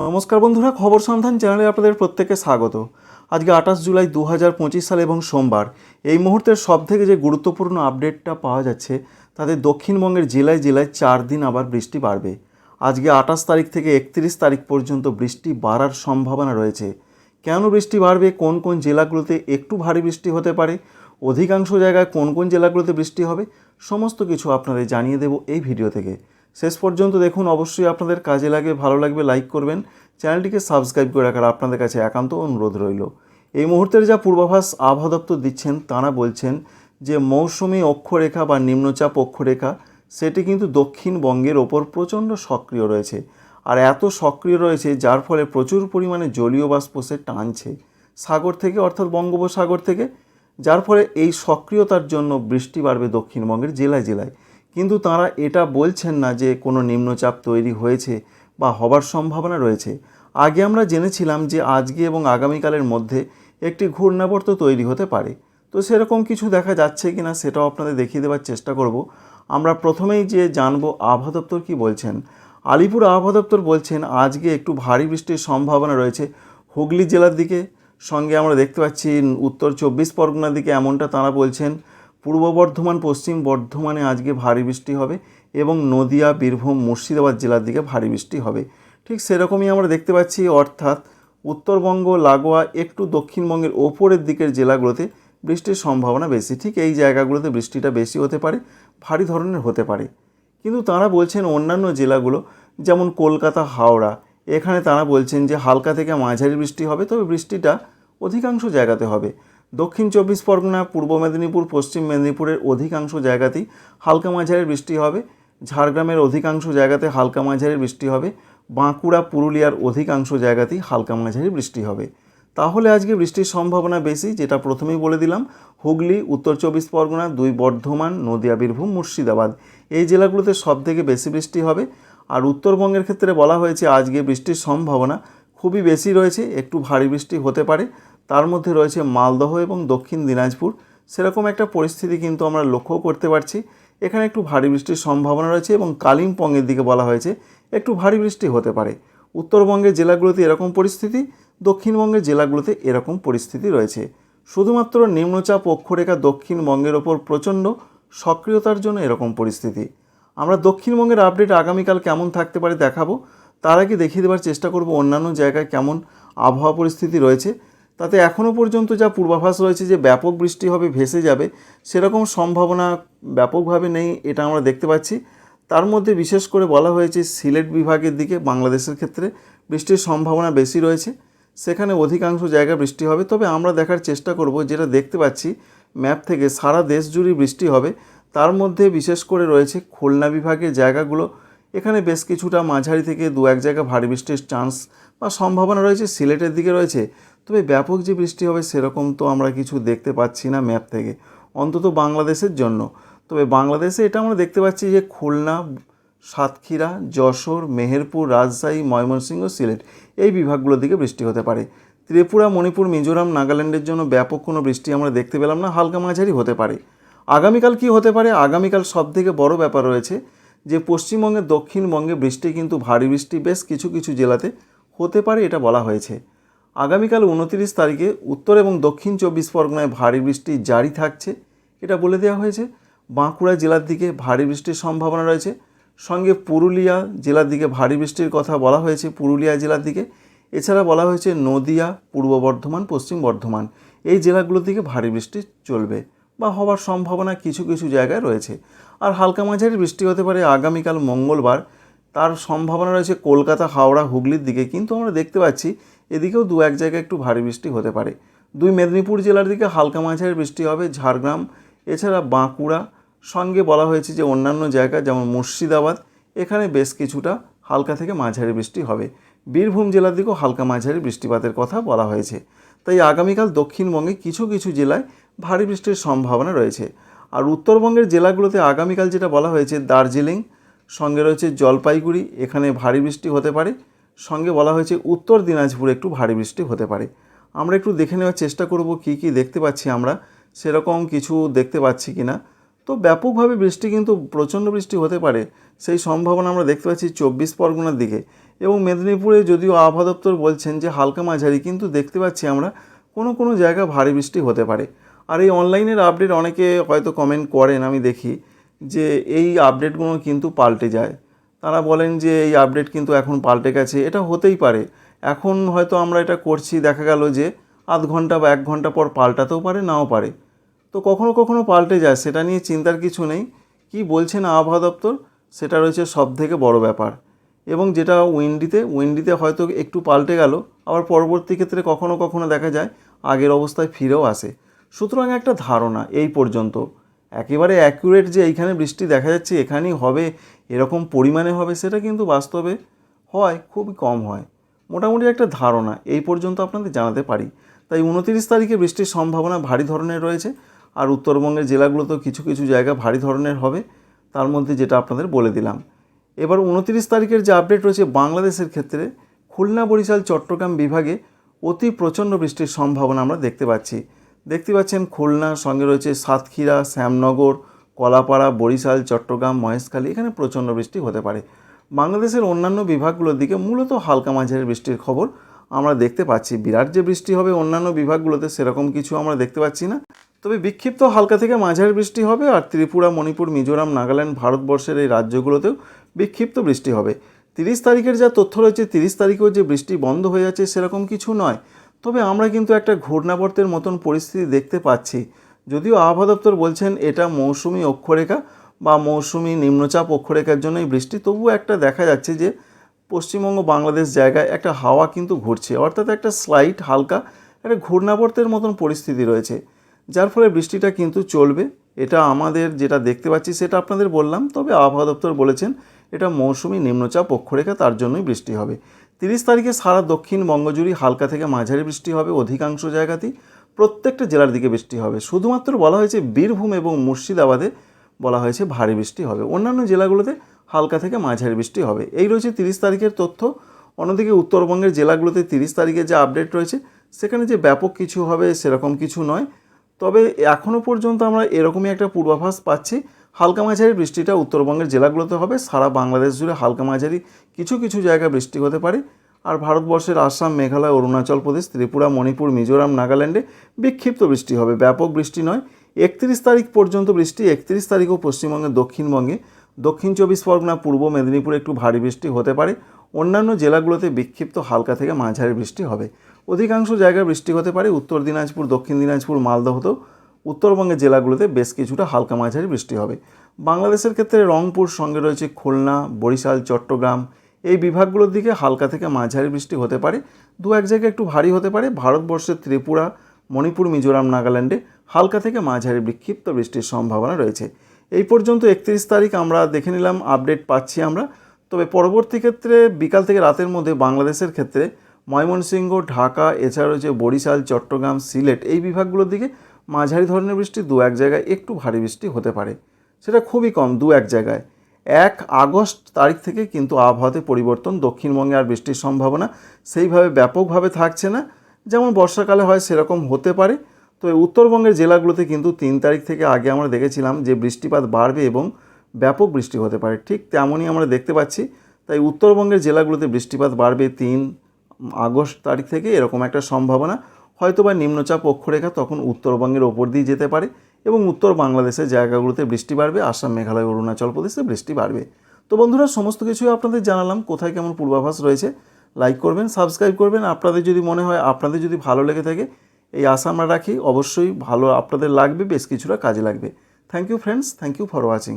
নমস্কার বন্ধুরা, খবর সন্ধান চ্যানেলে আপনাদের প্রত্যেককে স্বাগত। আজকে আঠাশ জুলাই দু হাজার পঁচিশ সাল এবং সোমবার। এই মুহূর্তের সব থেকে যে গুরুত্বপূর্ণ আপডেটটা পাওয়া যাচ্ছে, তাতে দক্ষিণবঙ্গের জেলায় জেলায় চার দিন আবার বৃষ্টি বাড়বে। আজকে আঠাশ তারিখ থেকে একত্রিশ তারিখ পর্যন্ত বৃষ্টি বাড়ার সম্ভাবনা রয়েছে। কেন বৃষ্টি বাড়বে, কোন কোন জেলাগুলোতে একটু ভারী বৃষ্টি হতে পারে, অধিকাংশ জায়গায় কোন কোন জেলাগুলোতে বৃষ্টি হবে, সমস্ত কিছু আপনাদের জানিয়ে দেব এই ভিডিও থেকে। শেষ পর্যন্ত দেখুন, অবশ্যই আপনাদের কাজে লাগে, ভালো লাগবে লাইক করবেন। চ্যানেলটিকে সাবস্ক্রাইব করে রাখার আপনাদের কাছে একান্ত অনুরোধ রইল। এই মুহূর্তের যা পূর্বাভাস আবহাওয়া দপ্তর দিচ্ছেন, তারা বলছেন যে, মৌসুমি অক্ষরেখা বা নিম্নচাপ অক্ষরেখা, সেটি কিন্তু দক্ষিণবঙ্গের ওপর প্রচণ্ড সক্রিয় রয়েছে। আর এত সক্রিয় রয়েছে, যার ফলে প্রচুর পরিমাণে জলীয় বাষ্প সে টানছে, সাগর থেকে, অর্থাৎ বঙ্গোপসাগর থেকে। যার ফলে এই সক্রিয়তার জন্য বৃষ্টি বাড়বে দক্ষিণবঙ্গের জেলায় জেলায়। কিন্তু তারা এটা বলছেন না যে কোনো নিম্নচাপ তৈরি হয়েছে বা হবার সম্ভাবনা রয়েছে। আগে আমরা জেনেছিলাম যে আজকে এবং আগামীকালের মধ্যে একটি ঘূর্ণাবর্ত তৈরি হতে পারে। তো সেরকম কিছু দেখা যাচ্ছে কি না সেটাও আপনাদের দেখিয়ে দেওয়ার চেষ্টা করব। আমরা প্রথমেই যে জানব আবহাওয়া দপ্তর কী বলছেন। আলিপুর আবহাওয়া দপ্তর বলছেন, আজকে একটু ভারী বৃষ্টির সম্ভাবনা রয়েছে। হুগলি জেলার দিকে সঙ্গে আমরা দেখতে পাচ্ছি, উত্তর চব্বিশ পরগনার দিকে এমনটা তারা বলছেন। পূর্ব বর্ধমান, পশ্চিম বর্ধমানে আজকে ভারী বৃষ্টি হবে এবং নদিয়া, বীরভূম, মুর্শিদাবাদ জেলার দিকে ভারী বৃষ্টি হবে। ঠিক সেরকমই আমরা দেখতে পাচ্ছি, অর্থাৎ উত্তরবঙ্গ, লাগোয়া, একটু দক্ষিণবঙ্গের ওপরের দিকের জেলাগুলোতে বৃষ্টির সম্ভাবনা বেশি। ঠিক এই জায়গাগুলোতে বৃষ্টিটা বেশি হতে পারে, ভারী ধরনের হতে পারে। কিন্তু তারা বলছেন অন্যান্য জেলাগুলো, যেমন কলকাতা, হাওড়া, এখানে তারা বলছেন যে হালকা থেকে মাঝারি বৃষ্টি হবে, তবে বৃষ্টিটা অধিকাংশ জায়গাতে হবে। দক্ষিণ চব্বিশ পরগনা, পূর্ব মেদিনীপুর, পশ্চিম মেদিনীপুরের অধিকাংশ জায়গাতেই হালকা মাঝারি বৃষ্টি হবে। ঝাড়গ্রামের অধিকাংশ জায়গাতে হালকা মাঝারি বৃষ্টি হবে। বাঁকুড়া, পুরুলিয়ার অধিকাংশ জায়গাতেই হালকা মাঝারি বৃষ্টি হবে। তাহলে আজকে বৃষ্টির সম্ভাবনা বেশি, যেটা প্রথমেই বলে দিলাম। হুগলি, উত্তর চব্বিশ পরগনা, দুই বর্ধমান, নদিয়া, বীরভূম, মুর্শিদাবাদ। এই জেলাগুলোতে সব থেকে বেশি বৃষ্টি হবে। আর উত্তরবঙ্গের ক্ষেত্রে বলা হয়েছে, আজকে বৃষ্টির সম্ভাবনা খুবই বেশি রয়েছে। একটু ভারী বৃষ্টি হতে পারে। তার মধ্যে রয়েছে মালদহ এবং দক্ষিণ দিনাজপুর। সেরকম একটা পরিস্থিতি কিন্তু আমরা লক্ষ্য করতে পারছি। এখানে একটু ভারী বৃষ্টির সম্ভাবনা রয়েছে এবং কালিম্পংয়ের দিকে বলা হয়েছে, একটু ভারী বৃষ্টি হতে পারে। উত্তরবঙ্গের জেলাগুলোতে এরকম পরিস্থিতি, দক্ষিণবঙ্গের জেলাগুলোতে এরকম পরিস্থিতি রয়েছে। শুধুমাত্র নিম্নচাপ অক্ষরেখা দক্ষিণবঙ্গের ওপর প্রচণ্ড সক্রিয়তার জন্য এরকম পরিস্থিতি। আমরা দক্ষিণবঙ্গের আপডেট আগামীকাল কেমন থাকতে পারে দেখাবো। তার আগে দেখিয়ে দেওয়ার চেষ্টা করব অন্যান্য জায়গায় কেমন আবহাওয়া পরিস্থিতি রয়েছে। তাতে এখনও পর্যন্ত যা পূর্বাভাস রয়েছে যে ব্যাপক বৃষ্টি হবে, ভেসে যাবে, সেরকম সম্ভাবনা ব্যাপকভাবে নেই, এটা আমরা দেখতে পাচ্ছি। তার মধ্যে বিশেষ করে বলা হয়েছে সিলেট বিভাগের দিকে, বাংলাদেশের ক্ষেত্রে বৃষ্টির সম্ভাবনা বেশি রয়েছে। সেখানে অধিকাংশ জায়গায় বৃষ্টি হবে, তবে আমরা দেখার চেষ্টা করব, যেটা দেখতে পাচ্ছি ম্যাপ থেকে সারা দেশ জুড়ে বৃষ্টি হবে। তার মধ্যে বিশেষ করে রয়েছে খুলনা বিভাগের জায়গাগুলো এখানে বেশ কিছুটা মাঝারি থেকে দু এক জায়গা ভারী বৃষ্টির চান্স বা সম্ভাবনা রয়েছে, সিলেটের দিকে রয়েছে। তবে ব্যাপক যে বৃষ্টি হবে সেরকম তো আমরা কিছু দেখতে পাচ্ছি না ম্যাপ থেকে, অন্তত বাংলাদেশের জন্য। তবে বাংলাদেশে এটা আমরা দেখতে পাচ্ছি যে খুলনা, সাতক্ষীরা, যশোর, মেহেরপুর, রাজশাহী, ময়মনসিংহ, সিলেট এই বিভাগগুলোর দিকে বৃষ্টি হতে পারে। ত্রিপুরা, মণিপুর, মিজোরাম, নাগাল্যান্ডের জন্য ব্যাপক কোনো বৃষ্টি আমরা দেখতে পেলাম না, হালকা মাঝারি হতে পারে। আগামীকাল কি হতে পারে? আগামীকাল সব থেকে বড় ব্যাপার রয়েছে যে পশ্চিমবঙ্গের দক্ষিণবঙ্গে বৃষ্টি কিন্তু ভারী বৃষ্টি বেশ কিছু কিছু জেলাতে হতে পারে এটা বলা হয়েছে। আগামীকাল উনতিরিশ তারিখে উত্তর এবং দক্ষিণ চব্বিশ পরগনায় ভারী বৃষ্টি জারি থাকছে, এটা বলে দেওয়া হয়েছে। বাঁকুড়া জেলার দিকে ভারী বৃষ্টির সম্ভাবনা রয়েছে। সঙ্গে পুরুলিয়া জেলার দিকে ভারী বৃষ্টির কথা বলা হয়েছে পুরুলিয়া জেলার দিকে। এছাড়া বলা হয়েছে নদিয়া, পূর্ব বর্ধমান, পশ্চিম বর্ধমান এই জেলাগুলোর দিকে ভারী বৃষ্টি চলবে। বা হওয়ার সম্ভাবনা কিছু কিছু জায়গায় রয়েছে। আর হালকা মাঝারি বৃষ্টি হতে পারে আগামীকাল মঙ্গলবার। তার সম্ভাবনা রয়েছে কলকাতা, হাওড়া, হুগলির দিকে। কিন্তু আমরা দেখতে পাচ্ছি এদিকেও দু এক জায়গায় একটু ভারী বৃষ্টি হতে পারে। দুই মেদিনীপুর জেলার দিকে হালকা মাঝারি বৃষ্টি হবে। ঝাড়গ্রাম, এছাড়া বাঁকুড়া। সঙ্গে বলা হয়েছে যে অন্যান্য জায়গা যেমন মুর্শিদাবাদ, এখানে বেশ কিছুটা হালকা থেকে মাঝারি বৃষ্টি হবে। বীরভূম জেলার দিকেও হালকা মাঝারি বৃষ্টিপাতের কথা বলা হয়েছে। তাই আগামীকাল দক্ষিণবঙ্গে কিছু কিছু জেলায় ভারী বৃষ্টির সম্ভাবনা রয়েছে। আর উত্তরবঙ্গের জেলাগুলোতে আগামীকাল যেটা বলা হয়েছে, দার্জিলিং, সঙ্গে রয়েছে জলপাইগুড়ি, এখানে ভারী বৃষ্টি হতে পারে। সঙ্গে বলা হয়েছে উত্তর দিনাজপুরে একটু ভারী বৃষ্টি হতে পারে। আমরা একটু দেখে নেওয়ার চেষ্টা করব কি কি দেখতে পাচ্ছি আমরা। সেরকম কিছু দেখতে পাচ্ছি কি না তো ব্যাপকভাবে বৃষ্টি কিন্তু প্রচণ্ড বৃষ্টি হতে পারে। সেই সম্ভাবনা আমরা দেখতে পাচ্ছি চব্বিশ পরগনার দিকে। এবং মেদিনীপুরে যদিও আবহাওয়া দপ্তর বলছেন যে হালকা মাঝারি, কিন্তু দেখতে পাচ্ছি আমরা কোনো কোনো জায়গা ভারী বৃষ্টি হতে পারে। আর এই অনলাইনের আপডেট অনেকে হয়তো কমেন্ট করেন, আমি দেখি, যে এই আপডেটগুলো কিন্তু পাল্টে যায়। তারা বলেন যে এই আপডেট কিন্তু এখন পাল্টে গেছে, এটা হতেই পারে। এখন হয়তো আমরা এটা করছি, দেখা গেল যে আধ ঘণ্টা বা এক ঘণ্টা পর পাল্টাতেও পারে, নাও পারে। তো কখনো কখনো পাল্টে যায়, সেটা নিয়ে চিন্তার কিছু নেই। কি বলছেন আবহাওয়া দপ্তর? সেটা রয়েছে সব থেকে বড় ব্যাপার। এবং যেটা উইন্ডিতে উইন্ডিতে হয়তো একটু পাল্টে গেল, আবার পরবর্তী ক্ষেত্রে কখনো কখনো দেখা যায়, আগের অবস্থায় ফিরেও আসে। সুতরাং একটা ধারণা এই পর্যন্ত। একেবারে অ্যাকুরেট যে এইখানে বৃষ্টি দেখা যাচ্ছে, এখানেই হবে, এরকম পরিমাণে হবে, সেটা কিন্তু বাস্তবে হয়, খুবই কম হয়। মোটামুটি একটা ধারণা, এই পর্যন্ত আপনাদের জানাতে পারি। তাই উনতিরিশ তারিখে বৃষ্টির সম্ভাবনা ভারী ধরনের রয়েছে, আর উত্তরবঙ্গের জেলাগুলোতেও কিছু কিছু জায়গা ভারী ধরনের হবে, তার মধ্যে যেটা আপনাদের বলে দিলাম। এবার উনতিরিশ তারিখের যে আপডেট রয়েছে বাংলাদেশের ক্ষেত্রে, খুলনা, বরিশাল, চট্টগ্রাম বিভাগে অতি প্রচণ্ড বৃষ্টির সম্ভাবনা আমরা দেখতে পাচ্ছি। দেখতে পাচ্ছেন খুলনা সঙ্গে রয়েছে সাতক্ষীরা, শ্যামনগর, কলাপাড়া, বরিশাল, চট্টগ্রাম, মহেশখালী। এখানে প্রচণ্ড বৃষ্টি হতে পারে। বাংলাদেশের অন্যান্য বিভাগগুলোর দিকে মূলত হালকা মাঝারি বৃষ্টির খবর আমরা দেখতে পাচ্ছি। বিরাট যে বৃষ্টি হবে অন্যান্য বিভাগগুলোতে সেরকম কিছু আমরা দেখতে পাচ্ছি না। তবে বিক্ষিপ্ত হালকা থেকে মাঝারি বৃষ্টি হবে আর ত্রিপুরা, মণিপুর, মিজোরাম, নাগাল্যান্ড ভারতবর্ষের এই রাজ্যগুলোতেও বিক্ষিপ্ত বৃষ্টি হবে। তিরিশ তারিখের যা তথ্য রয়েছে, তিরিশ তারিখেও যে বৃষ্টি বন্ধ হয়ে যাচ্ছে সেরকম কিছু নয়। তবে আমরা কিন্তু একটা ঘূর্ণাবর্তের মতন পরিস্থিতি দেখতে পাচ্ছি। যদিও আবহাওয়া দপ্তর বলছেন এটা মৌসুমি অক্ষরেখা বা মৌসুমি নিম্নচাপ অক্ষরেখার জন্যই বৃষ্টি। তবুও একটা দেখা যাচ্ছে যে পশ্চিমবঙ্গ, বাংলাদেশ জায়গায় একটা হাওয়া কিন্তু ঘুরছে। অর্থাৎ একটা স্লাইট হালকা, একটা ঘূর্ণাবর্তের মতন পরিস্থিতি রয়েছে। যার ফলে বৃষ্টিটা কিন্তু চলবে। এটা আমাদের যেটা দেখতে পাচ্ছি সেটা আপনাদের বললাম। তবে আবহাওয়া দপ্তর বলেছেন এটা মৌসুমি নিম্নচাপ অক্ষরেখা, তার জন্যই বৃষ্টি হবে। তিরিশ তারিখে সারা দক্ষিণবঙ্গ জুড়ে হালকা থেকে মাঝারি বৃষ্টি হবে, অধিকাংশ জায়গাতেই প্রত্যেকটা জেলার দিকে বৃষ্টি হবে। শুধুমাত্র বলা হয়েছে বীরভূম এবং মুর্শিদাবাদে বলা হয়েছে ভারী বৃষ্টি হবে। অন্যান্য জেলাগুলোতে হালকা থেকে মাঝারি বৃষ্টি হবে। এই রয়েছে তিরিশ তারিখের তথ্য। অন্যদিকে উত্তরবঙ্গের জেলাগুলোতে তিরিশ তারিখে যে আপডেট রয়েছে, সেখানে যে ব্যাপক কিছু হবে সেরকম কিছু নয়। তবে এখনও পর্যন্ত আমরা এরকমই একটা পূর্বাভাস পাচ্ছি হালকা মাঝারি বৃষ্টিটা উত্তরবঙ্গের জেলাগুলোতে হবে। সারা বাংলাদেশ জুড়ে হালকা মাঝারি কিছু কিছু জায়গায় বৃষ্টি হতে পারে। আর ভারতবর্ষের আসাম, মেঘালয়, অরুণাচল প্রদেশ, ত্রিপুরা, মণিপুর, মিজোরাম, নাগাল্যান্ডে বিক্ষিপ্ত বৃষ্টি হবে। ব্যাপক বৃষ্টি নয়। একত্রিশ তারিখ পর্যন্ত বৃষ্টি, একত্রিশ তারিখও পশ্চিমবঙ্গের দক্ষিণবঙ্গে। দক্ষিণ চব্বিশ পরগনা, পূর্ব মেদিনীপুরে একটু ভারী বৃষ্টি হতে পারে। অন্যান্য জেলাগুলোতে বিক্ষিপ্ত হালকা থেকে মাঝারি বৃষ্টি হবে। অধিকাংশ জায়গায় বৃষ্টি হতে পারে। উত্তর দিনাজপুর, দক্ষিণ দিনাজপুর মালদহতেও উত্তরবঙ্গের জেলাগুলোতে বেশ কিছুটা হালকা মাঝারি বৃষ্টি হবে। বাংলাদেশের ক্ষেত্রে রংপুর সঙ্গে রয়েছে খুলনা, বরিশাল, চট্টগ্রাম। এই বিভাগগুলোর দিকে হালকা থেকে মাঝারি বৃষ্টি হতে পারে। দু এক জায়গায় একটু ভারী হতে পারে। ভারতবর্ষের ত্রিপুরা, মণিপুর, মিজোরাম, নাগাল্যান্ডে হালকা থেকে মাঝারি বিক্ষিপ্ত বৃষ্টির সম্ভাবনা রয়েছে। এই পর্যন্ত একত্রিশ তারিখ আমরা দেখে নিলাম, আপডেট পাচ্ছি আমরা। তবে পরবর্তী ক্ষেত্রে বিকাল থেকে রাতের মধ্যে বাংলাদেশের ক্ষেত্রে ময়মনসিংহ, ঢাকা, এছাড়া রয়েছে বরিশাল, চট্টগ্রাম, সিলেট এই বিভাগগুলোর দিকে মাঝারি ধরনের বৃষ্টি দু এক জায়গায় একটু ভারী বৃষ্টি হতে পারে। সেটা খুবই কম, দু এক জায়গায়। এক আগস্ট তারিখ থেকে কিন্তু আবহাওয়াতে পরিবর্তন, দক্ষিণবঙ্গে আর বৃষ্টির সম্ভাবনা সেইভাবে ব্যাপকভাবে থাকছে না। যেমন বর্ষাকালে হয় সেরকম হতে পারে। তো উত্তরবঙ্গের জেলাগুলোতে কিন্তু তিন তারিখ থেকে আগে আমরা দেখেছিলাম যে বৃষ্টিপাত বাড়বে এবং ব্যাপক বৃষ্টি হতে পারে। ঠিক তেমনই আমরা দেখতে পাচ্ছি, তাই উত্তরবঙ্গের জেলাগুলোতে বৃষ্টিপাত বাড়বে তিন আগস্ট তারিখ থেকে এরকম একটা সম্ভাবনা। হয়তো বা নিম্নচাপ অক্ষরেখা তখন উত্তরবঙ্গের ওপর দিয়ে যেতে পারে এবং উত্তর বাংলাদেশের জায়গাগুলোতে বৃষ্টি বাড়বে, আসাম, মেঘালয়, অরুণাচল প্রদেশে বৃষ্টি বাড়বে। তো বন্ধুরা, সমস্ত কিছুই আপনাদের জানালাম, কোথায় কেমন পূর্বাভাস রয়েছে লাইক করবেন সাবস্ক্রাইব করবেন। আপনাদের যদি মনে হয়, আপনাদের যদি ভালো লেগে থাকে, এই আশা আমরা রাখি, অবশ্যই ভালো আপনাদের লাগবে, বেশ কিছুটা কাজে লাগবে। Thank you friends thank you for watching